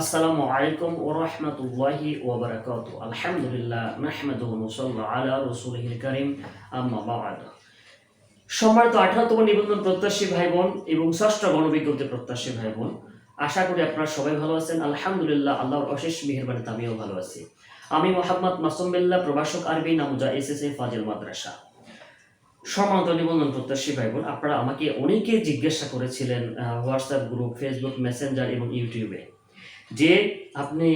আসসালামু আলাইকুম ও রহমতুল্লাহি ওবরাকাত আলহামদুলিল্লাহ নুসাল্লি আলা রাসূলিহিল কারীম, আম্মা বা'দ। সম্মানিত আঠারোতম নিবন্ধন প্রত্যাশী ভাই বোন এবং ষষ্ঠ গণবিজ্ঞপ্তি প্রত্যাশী ভাই বোন আশা করি আপনারা সবাই ভালো আছেন। আলহামদুলিল্লাহ, আল্লাহর অশেষ মেহেরবানিতে আমিও ভালো আছি। আমি মোহাম্মদ মাসুমবিল্লাহ প্রভাষক আরবি, নামুজা এস এস এ ফাজিল মাদ্রাসা। সম্মানিত নিবন্ধন প্রত্যাশী ভাই বোন আপনারা আমাকে অনেকে জিজ্ঞাসা করেছিলেন হোয়াটসঅ্যাপ গ্রুপ, ফেসবুক, মেসেঞ্জার এবং ইউটিউবে। যে আপনি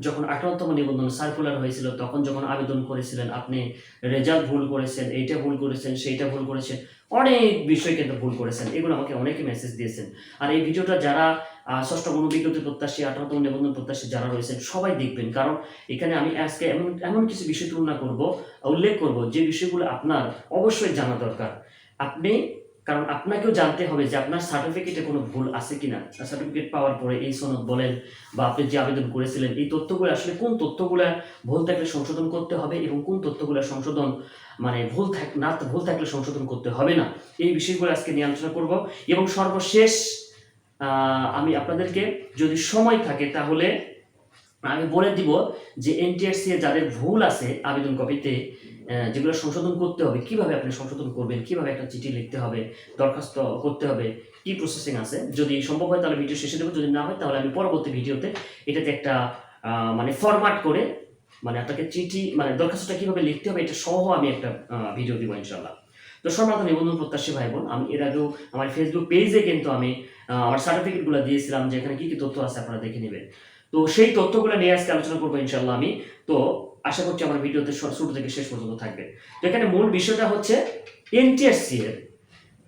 যখন আঠারোতম নিবন্ধন সার্কুলার হয়েছিল, তখন যখন আবেদন করেছিলেন, আপনি রেজাল্ট ভুল করেছেন, এইটা ভুল করেছেন, সেইটা ভুল করেছেন, অনেক বিষয় কিন্তু ভুল করেছেন। এগুলো আমাকে অনেকে মেসেজ দিয়েছেন। আর এই ভিডিওটা যারা ষষ্ঠ গণবিজ্ঞপ্তি প্রত্যাশী, আঠারোতম নিবন্ধন প্রত্যাশী যারা রয়েছেন, সবাই দেখবেন। কারণ এখানে আমি আজকে এমন এমন কিছু বিষয় তুলনা করব, উল্লেখ করব, যে বিষয়গুলো আপনার অবশ্যই জানা দরকার। আপনি কারণ আপনাকেও জানতে হবে যে আপনার সার্টিফিকেটে কোনো ভুল আছে কিনা। সার্টিফিকেট পাওয়ার পরে এই সনদ বলেন বা আপনি যে আবেদন করেছিলেন, এই তথ্যগুলো আসলে কোন তথ্যগুলো ভুল থাকলে সংশোধন করতে হবে এবং কোন তথ্যগুলো সংশোধন মানে ভুল থাক না ভুল থাকলে সংশোধন করতে হবে না? এই বিষয়গুলো আজকে নিয়ে আলোচনা করব এবং সর্বশেষ আমি আপনাদেরকে যদি সময় থাকে তাহলে আমি বলে দিব যে এনটিআরসি যাদের ভুল আছে আবেদন কপিতে যেগুলো সংশোধন করতে হবে, কীভাবে আপনি সংশোধন করবেন, কীভাবে একটা চিঠি লিখতে হবে, দরখাস্ত করতে হবে, কি প্রসেসিং আছে? যদি সম্ভব হয় তাহলে ভিডিও শেষে দেবো, যদি না হয় তাহলে আমি পরবর্তী ভিডিওতে এটাতে একটা মানে ফরম্যাট করে মানে আপনাকে চিঠি মানে দরখাস্তটা কীভাবে লিখতে হবে এটা সহ আমি একটা ভিডিও দিব ইনশাল্লাহ তো সম্রাত নিবন্ধন প্রত্যাশী ভাই বোন আমি এর আগেও আমার ফেসবুক পেজে কিন্তু আমি আমার সার্টিফিকেটগুলো দিয়েছিলাম যে এখানে কি কি তথ্য আছে আপনারা দেখে নেবেন। তো সেই তথ্যগুলো নিয়ে আজকে আলোচনা করব ইনশাল্লাহ আমি। তো আশা করছি আমার ভিডিওতে শুরু থেকে শেষ পর্যন্ত থাকবে। তো এখানে মূল বিষয়টা হচ্ছে এনটিএসসি এর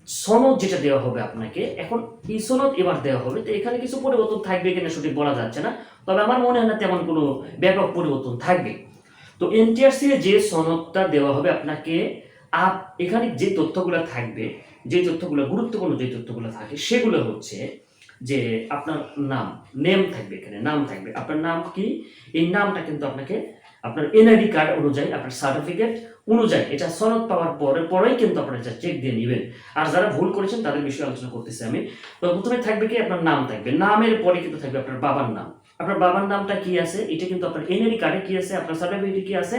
সনদ যেটা দেওয়া হবে আপনাকে, এখন এই সনদ এবার দেওয়া হবে। তো এখানে কিছু পরিবর্তন থাকবে কিনা সঠিক বলা যাচ্ছে না, তবে আমার মনে হয় না তেমন কোনো ব্যাপক পরিবর্তন থাকবে। তো এনটিআরসি যে সনদটা দেওয়া হবে আপনাকে, আপ, এখানে যে তথ্যগুলো থাকবে, যে তথ্যগুলো, গুরুত্বপূর্ণ যে তথ্যগুলো থাকে, সেগুলো হচ্ছে যে আপনার নাম নেম থাকবে এখানে, নাম থাকবে। আপনার নাম কি? এই নামটা কিন্তু আপনাকে আপনার এনআইডি কার্ড অনুযায়ী আপনার সার্টিফিকেট অনুযায়ী, এটা সনদ পাওয়ার পরে, পরেই কিন্তু আপনারা এটা চেক দিয়ে নেবেন। আর যারা ভুল করেছেন, তাদের বিষয়ে আলোচনা করতেছি আমি। তো প্রথমে থাকবে কি আপনার নাম থাকবে? নামের পরে কিন্তু থাকবে আপনার বাবার নাম। আপনার বাবার নামটা কি আছে? এটা কিন্তু আপনার এনআইডি কার্ডে কি আছে? আপনার সার্টিফিকেটে কি আছে?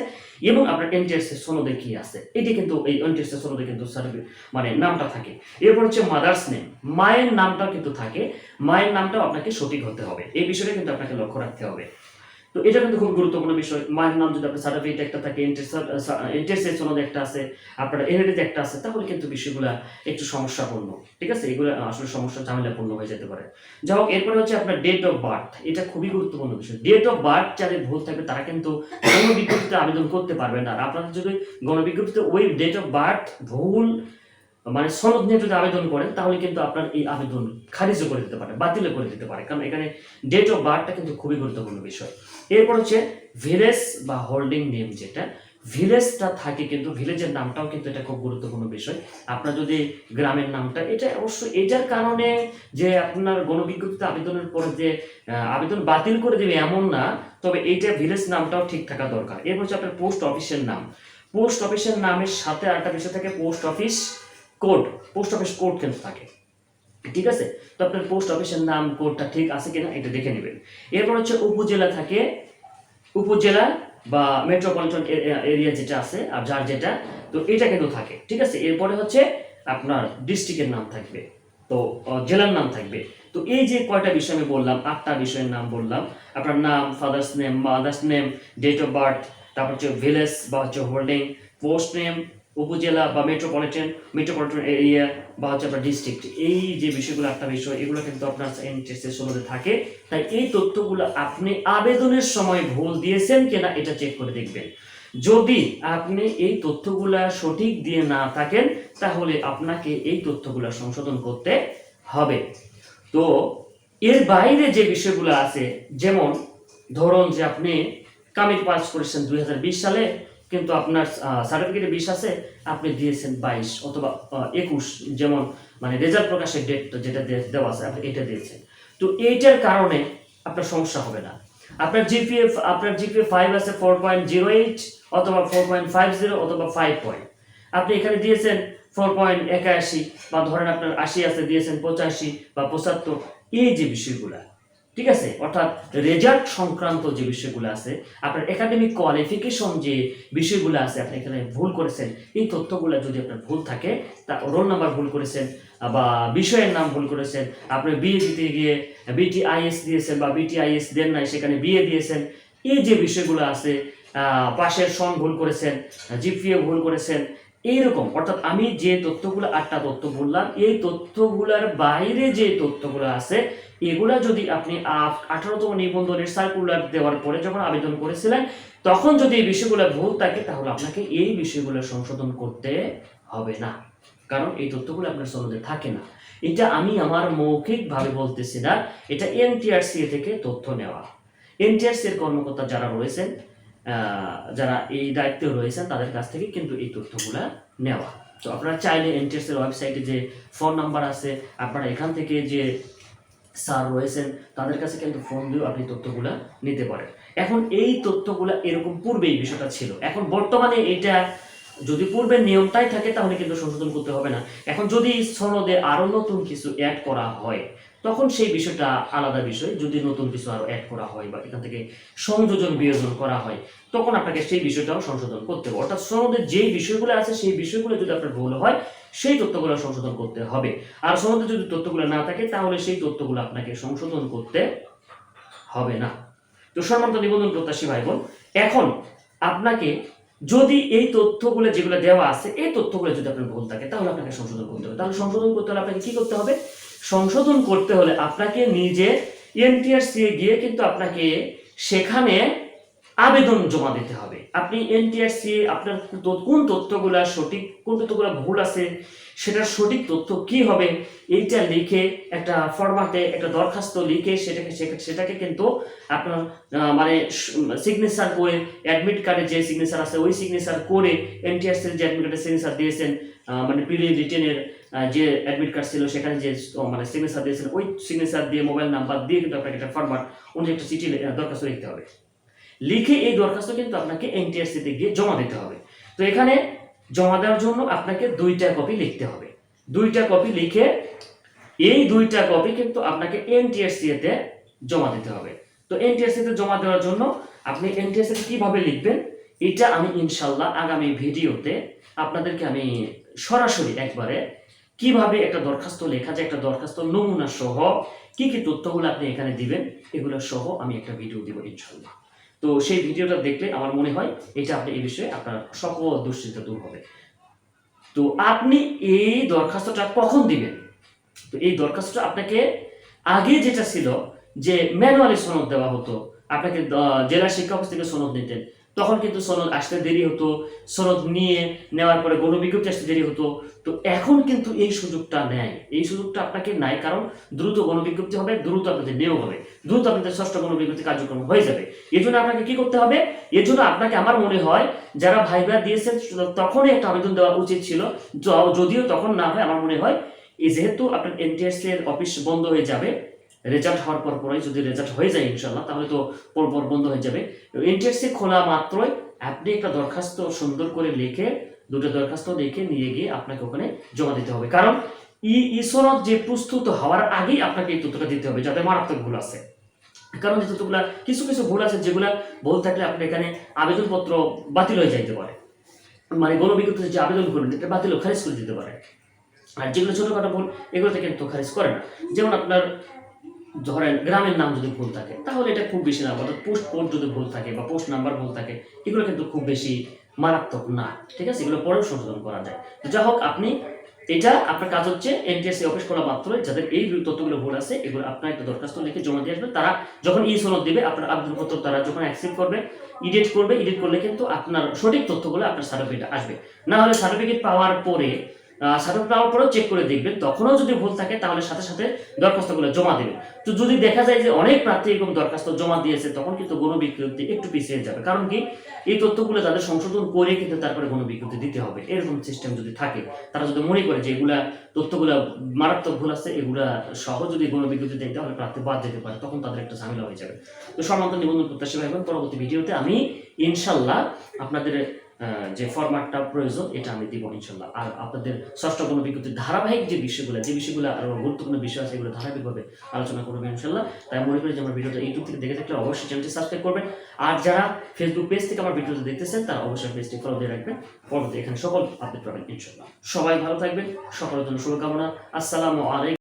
এবং আপনার এনটিএস সনদে কি আছে? এটি কিন্তু এই এনটিএস সনদে কিন্তু সার্টিফিকেট মানে নামটা থাকে। এরপর হচ্ছে মাদার্স নেম মায়ের নামটা কিন্তু থাকে। মায়ের নামটাও আপনাকে সঠিক হতে হবে। এই বিষয়টা কিন্তু আপনাকে লক্ষ্য রাখতে হবে। তো এটা কিন্তু খুব গুরুত্বপূর্ণ বিষয়। মায়ের নাম যদি আপনার সার্টিফিকেট একটা থাকে ইন্টারেস্টের সনদ একটা আছে, আপনার এনএডিতে একটা আছে, তাহলে কিন্তু বিষয়গুলো একটু সমস্যাপূর্ণ। ঠিক আছে? এগুলো আসলে সমস্যা ঝামেলাপূর্ণ হয়ে যেতে পারে। যাই হোক, এরপরে হচ্ছে আপনার ডেট অফ বার্থ এটা খুবই গুরুত্বপূর্ণ বিষয়। ডেট অফ বার্থ যাদের ভুল থাকবে, তারা কিন্তু গণবিজ্ঞপ্তিতে আবেদন করতে পারবে না। আর আপনাদের যদি গণবিজ্ঞপ্তিতে ওই ডেট অফ বার্থ ভুল মানে সনদ নিয়ে যদি আবেদন করেন, তাহলে কিন্তু আপনার এই আবেদন খারিজও করে দিতে পারে, বাতিলও করে দিতে পারে। কারণ এখানে ডেট অফ বার্থটা কিন্তু খুবই গুরুত্বপূর্ণ বিষয়। এরপর হচ্ছে ভিলেজ বা হোল্ডিং নেম যেটা ভিলেজটা থাকে কিন্তু ভিলেজের নামটাও কিন্তু এটা খুব গুরুত্বপূর্ণ বিষয়। আপনার যদি গ্রামের নামটা, এটা অবশ্য এটার কারণে যে আপনার গণবিজ্ঞপ্তিতে আবেদনের পরে যে আবেদন বাতিল করে দেবে এমন না, তবে এইটা ভিলেজ নামটাও ঠিক থাকা দরকার। এরপর হচ্ছে আপনার পোস্ট অফিসের নাম। পোস্ট অফিসের নামের সাথে আরেকটা বিষয় থাকে post office code, post office code কিন্তু থাকে? ঠিক আছে? তো আপনার পোস্ট অফিসের নাম, কোডটা ঠিক আছে কিনা এটা দেখে নেবেন। এরপর হচ্ছে উপজেলা থাকে, উপজেলা বা মেট্রোপলিটন এরিয়া যেটা আছে, আর যার যেটা, তো এটা কিন্তু থাকে, ঠিক আছে? এরপরে হচ্ছে আপনার ডিস্ট্রিক্টের নাম থাকবে, তো জেলার নাম থাকবে। তো এই যে কয়টা বিষয় আমি বললাম, আটটা বিষয়ের নাম বললাম, আপনার নাম father's name mother's name date of birth তারপর হচ্ছে ভিলেজ বা হচ্ছে হোল্ডিং পোস্ট নেম উপজেলা বা মেট্রোপলিটন মেট্রোপলিটন এরিয়া বা হচ্ছে আপনার ডিস্ট্রিক্ট এই যে বিষয়গুলো একটা বিষয়, এগুলো কিন্তু আপনার এনটিএসের ষোলোতে থাকে। তাই এই তথ্যগুলো আপনি আবেদনের সময় ভুল দিয়েছেন কিনা এটা চেক করে দেখবেন। যদি আপনি এই তথ্যগুলা সঠিক দিয়ে না থাকেন, তাহলে আপনাকে এই তথ্যগুলা সংশোধন করতে হবে। তো এর বাইরে যে বিষয়গুলো আছে, যেমন ধরুন যে আপনি কামিল পাস করেছেন দুই হাজার বিশ সালে কিন্তু আপনার সার্টিফিকেটে বিশ আছে, আপনি দিয়েছেন বাইশ অথবা একুশ, যেমন মানে রেজাল্ট প্রকাশের ডেট যেটা দেওয়া আছে, আপনি এটা দিয়েছেন। তো এইটার কারণে আপনার সমস্যা হবে না। আপনার জিপিএ আপনার জিপিএ ফাইভ আছে ফোর পয়েন্ট জিরো এইট অথবা ফোর পয়েন্ট ফাইভ জিরো অথবা ফাইভ পয়েন্ট আপনি এখানে দিয়েছেন ফোর পয়েন্ট একাশি বা ধরেন আপনার আশি আছে, দিয়েছেন পঁচাশি বা পঁচাত্তর। এই যে বিষয়গুলা ঠিক আছে? অর্থাৎ রেজাল্ট সংক্রান্ত যে বিষয়গুলো আছে, আপনার একাডেমিক কোয়ালিফিকেশন যে বিষয়গুলো আছে, আপনি এখানে ভুল করেছেন, এই তথ্যগুলো যদি আপনার ভুল থাকে, তা রোল নাম্বার ভুল করেছেন, বা বিষয়ের নাম ভুল করেছেন, আপনি বিয়ে দিতে গিয়ে বিটিআইএস দিয়েছেন, বা বিটিআইএস দেন নাই, সেখানে বিয়ে দিয়েছেন, এই যে বিষয়গুলো আছে পাশের সন ভুল করেছেন জিপিএ ভুল করেছেন এইরকম। অর্থাৎ আমি যে তথ্যগুলো আটটা তথ্য বললাম, এই তথ্যগুলোর বাইরে যে তথ্যগুলো আছে, এগুলা যদি আপনি আঠারোতম নিবন্ধনের সার্কুলার দেওয়ার পরে যখন আবেদন করেছিলেন, তখন যদি এই বিষয়গুলো ভুল থাকে, তাহলে আপনাকে এই বিষয়গুলো সংশোধন করতে হবে না। কারণ এই তথ্যগুলো আপনার সনদে থাকে না। এটা আমি আমার মৌখিকভাবে বলতেছি না, এটা এনটিআরসি থেকে তথ্য নেওয়া। এনটিআরসি এর কর্মকর্তা যারা রয়েছেন যারা এই দায়িত্বে রয়েছেন, তাদের কাছ থেকে কিন্তু এই তথ্যগুলা নেওয়া। তো আপনারা চাইলে এনটিএস এর ওয়েবসাইটে যে ফোন নাম্বার আছে, আপনারা এখান থেকে যে স্যার রয়েছেন, তাদের কাছে কিন্তু ফোন দিয়েও আপনি তথ্যগুলা নিতে পারেন। এখন এই তথ্যগুলা এরকম পূর্বে এই বিষয়টা ছিল। এখন বর্তমানে এটা যদি পূর্বের নিয়মটাই থাকে, তাহলে কিন্তু সংশোধন করতে হবে না। এখন যদি সনদে আরও নতুন কিছু অ্যাড করা হয় তখন সেই বিষয়টা আলাদা বিষয়। যদি নতুন কিছু আরও অ্যাড করা হয় বা এখান থেকে সংযোজন বিয়োজন করা হয়, তখন আপনাকে সেই বিষয়টাও সংশোধন করতে হবে। অর্থাৎ সনদের যেই বিষয়গুলো আছে, সেই বিষয়গুলো যদি আপনার ভুল হয়, সেই তথ্যগুলো সংশোধন করতে হবে। আর সনদে যদি তথ্যগুলো না থাকে, তাহলে সেই তথ্যগুলো আপনাকে সংশোধন করতে হবে না। তো সম্মানিত নিবন্ধন প্রত্যাশী ভাই বোন এখন আপনাকে যদি এই তথ্যগুলো যেগুলো দেওয়া আছে, এই তথ্যগুলো যদি আপনার ভুল থাকে, তাহলে আপনাকে সংশোধন করতে হবে। তাহলে সংশোধন করতে হলে আপনাকে কি করতে হবে? সংশোধন করতে হলে আপনাকে নিজে এনটিআরসি গিয়ে কিন্তু আপনাকে সেখানে আবেদন জমা দিতে হবে। আপনি এনটিআরসি আপনার কোন তথ্যগুলা সঠিক, কোন তথ্যগুলো ভুল আছে, সেটার সঠিক তথ্য কি হবে, এইটা লিখে একটা ফরম্যাটে একটা দরখাস্ত লিখে সেটাকে সেটা- সেটাকে কিন্তু আপনার মানে সিগনেচার করে অ্যাডমিট কার্ডে যে সিগনেচার আছে, ওই সিগনেচার করে এনটিআরসি যে অ্যাডমিট কার্ডে সিগনেচার দিয়েছেন মানে প্রিলি রিটেনের যে অ্যাডমিট কার্ড ছিল, সেখানে যে মানে সিগনেচার দিয়েছেন ওই সিগনেচার দিয়ে মোবাইল নাম্বার দিয়ে কিন্তু আপনাকে একটা ফরম্যাট অনুযায়ী একটা চিঠি দরখাস্ত লিখতে হবে। লিখে এই দরখাস্ত কিন্তু আপনাকে এনটিআরসি তে গিয়ে জমা দিতে হবে। তো এখানে জমা দেওয়ার জন্য আপনাকে দুইটা কপি লিখতে হবে। দুইটা কপি লিখে এই দুইটা কপি কিন্তু আপনাকে এনটিআরসি তে জমা দিতে হবে। তো এনটিআরসি তে জমা দেওয়ার জন্য আপনি এনটিআরসি তে কীভাবে লিখবেন, এটা আমি ইনশাল্লাহ আগামী ভিডিওতে আপনাদেরকে আমি সরাসরি একবারে কীভাবে একটা দরখাস্ত লেখা যায়, একটা দরখাস্ত নমুনা সহ কি কি তথ্যগুলো আপনি এখানে দিবেন, এগুলো সহ আমি একটা ভিডিও দিব ইনশাল্লাহ তো সেই ভিডিওটা দেখলে আমার মনে হয় এটা আপনি এই বিষয়ে আপনার সকল দুশ্চিন্তা দূর হবে। তো আপনি এই দরখাস্তটা কখন দিবেন? তো এই দরখাস্তটা আপনাকে আগে যেটা ছিল যে ম্যানুয়ালি সনদ দেওয়া হতো, আপনাকে জেলা শিক্ষা অফিস থেকে সনদ নিতেন তখন কিন্তু সনদ আসতে দেরি হতো, সনদ নিয়ে নেওয়ার পরে গণবিজ্ঞপ্তি আসতে দেরি হতো। তো এখন কিন্তু এই সুযোগটা নেয়। এই সুযোগটা আপনাকে নাই, কারণ দ্রুত গণবিজ্ঞপ্তি হবে, দ্রুত আপনাদের নিয়োগ হবে। দ্রুত আপনাদের ষষ্ঠ গণবিজ্ঞপ্তি কার্যক্রম হয়ে যাবে। এই জন্য আপনাকে কি করতে হবে? এর জন্য আপনাকে আমার মনে হয়, যারা ভাইবা দিয়েছেন, তখনই একটা আবেদন দেওয়া উচিত ছিল। যদিও তখন না হয়, আমার মনে হয় এই যেহেতু আপনার এনটিএস এর অফিস বন্ধ হয়ে যাবে রেজাল্ট হওয়ার পর পরে যদি রেজাল্ট হয়ে যায় ইনশাল্লাহ তাহলে তো পর পর বন্ধ হয়ে যাবে। এনটিএস খোলা মাত্রই আপনি একটা দরখাস্ত সুন্দর করে লিখে, দুটো দরখাস্ত লিখে নিয়ে গিয়ে আপনাকে ওখানে জমা দিতে হবে। কারণ ই ইসনদ যে প্রস্তুত হওয়ার আগেই আপনাকে এই তথ্যটা দিতে হবে, যাতে মারাত্মক ভুল আছে। কারণ এই তথ্যগুলা, কিছু কিছু ভুল আছে যেগুলা ভুল থাকলে আপনি এখানে আবেদনপত্র বাতিল হয়ে যাইতে পারে। মানে গণবিজ্ঞপ্তিতে যে আবেদন করবেন, এটা বাতিল খারিজ করে দিতে পারে। আর যেগুলো ছোটখাটো ভুল, এগুলোতে কিন্তু খারিজ করে না। যেমন আপনার ধরেন গ্রামের নাম যদি ভুল থাকে, তাহলে এটা খুব বেশি না, অর্থাৎ পোস্ট কোড যদি ভুল থাকে বা পোস্ট নাম্বার ভুল থাকে, এগুলো কিন্তু খুব বেশি মারাত্মক না, ঠিক আছে? এগুলো পরেও সংশোধন করা যায়। যা হোক, আপনি এটা, আপনার কাজ হচ্ছে এনটিএসসি অফিস খোলা মাত্রই, যাদের এই তথ্যগুলো ভুল আছে, এগুলো আপনার একটা দরখাস্ত লিখে জমা দিয়ে আসবে। তারা যখন ই সনদ দেবে, আপনার আবেদনপত্র তারা যখন অ্যাকসেপ্ট করবে ইডিট করবে এডিট করলে কিন্তু আপনার সঠিক তথ্যগুলো আপনার সার্টিফিকেট আসবে। না হলে সার্টিফিকেট পাওয়ার পরে সার্টিফিকেট পাওয়ার পরেও চেক করে দেখবেন। তখনও যদি ভুল থাকে, তাহলে সাথে সাথে দরখাস্তগুলো জমা দেবেন। তো যদি দেখা যায় যে অনেক প্রার্থী এরকম দরখাস্ত জমা দিয়েছে, তখন কিন্তু গণবিজ্ঞপ্তি একটু পিছিয়ে যাবে। কারণ কি? এই তথ্যগুলো তাদের সংশোধন করে কিন্তু তারপরে গণবিজ্ঞপ্তি দিতে হবে। এরকম সিস্টেম যদি থাকে, তারা যদি মনে করে যে এগুলা তথ্যগুলা মারাত্মক ভুল আছে, এগুলা সহ যদি গণবিজ্ঞপ্তি দেয়, তাহলে প্রার্থী বাদ যেতে পারে। তখন তাদের একটা ঝামেলা হয়ে যাবে। তো সম্মান্ত নিবন্ধন প্রত্যাশী ভাই পরবর্তী ভিডিওতে আমি ইনশাল্লাহ আপনাদের যে ফরম্যাটটা প্রয়োজন, এটা আমি দিব ইনশাল্লাহ। আর আপনাদের ষষ্ঠ কোনো বিজ্ঞপ্তির ধারাবাহিক যে বিষয়গুলো যে বিষয়গুলো আরও গুরুত্বপূর্ণ বিষয় আছে, এগুলো ধারাবাহিকভাবে আলোচনা করব ইনশাল্লাহ। তাই মনে করি যে আমার ভিডিওটা ইউটিউব থেকে দেখে থাকলে অবশ্যই চ্যানেলটি সাবস্ক্রাইব করবেন। আর যারা ফেসবুক পেজ থেকে আমার ভিডিওটা দেখতেছেন, তারা অবশ্যই পেজটি ফলো দিয়ে রাখবেন। পরবর্তী এখানে সকল আপডেট পাবেন ইনশাল্লাহ। সবাই ভালো থাকবেন। সকলের জন্য শুভকামনা। আসসালামু আলাইকুম।